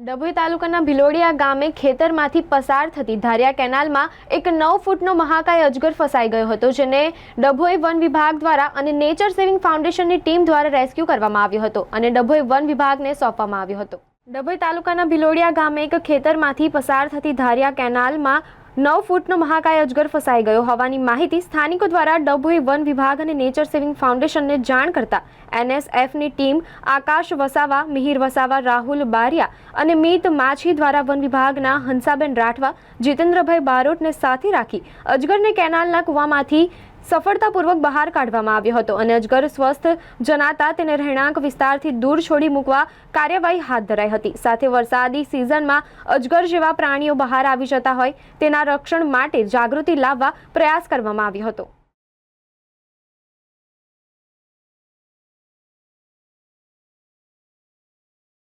ડભોઈ તાલુકાના ભિલોડિયા ગામે ખેતરમાંથી પસાર થતી ધારિયા કેનાલમાં એક નવ ફૂટનો મહાકાય અજગર ફસાઈ ગયો હતો, જેને ડભોઈ વન વિભાગ દ્વારા અને નેચર સેવિંગ ફાઉન્ડેશનની ટીમ દ્વારા રેસ્ક્યુ કરવામાં આવ્યો હતો અને ડભોઈ વન વિભાગને સોંપવામાં આવ્યો હતો. ડભોઈ તાલુકાના ભિલોડિયા ગામે એક ખેતરમાંથી પસાર થતી ધારિયા કેનાલમાં નવ ફૂટનો મહાકાય અજગર ફસાઈ ગયો. હોવાની માહિતી સ્થાનિકો દ્વારા ડભોઈ વન વિભાગ અને નેચર સેવિંગ ફાઉન્ડેશનને જાણ કરતા એનએસએફની ટીમ આકાશ વસાવા, મિહિર વસાવા, રાહુલ બારિયા અને મીત માછી દ્વારા વન વિભાગના હંસાબેન રાઠવા, જીતેન્દ્રભાઈ બારોટને સાથે રાખી અજગરને કેનાલના કૂવામાંથી સફળતાપૂર્વક બહાર કાઢવામાં આવ્યો હતો અને અજગર સ્વસ્થ જનાતા તેને રહેણાંક વિસ્તારથી દૂર છોડી મૂકવા કાર્યવાહી હાથ ધરાઈ હતી. સાથે વરસાદી સિઝનમાં અજગર જેવા પ્રાણીઓ બહાર આવી જતા હોય તેના રક્ષણ માટે જાગૃતિ લાવવા પ્રયાસ કરવામાં આવ્યો હતો.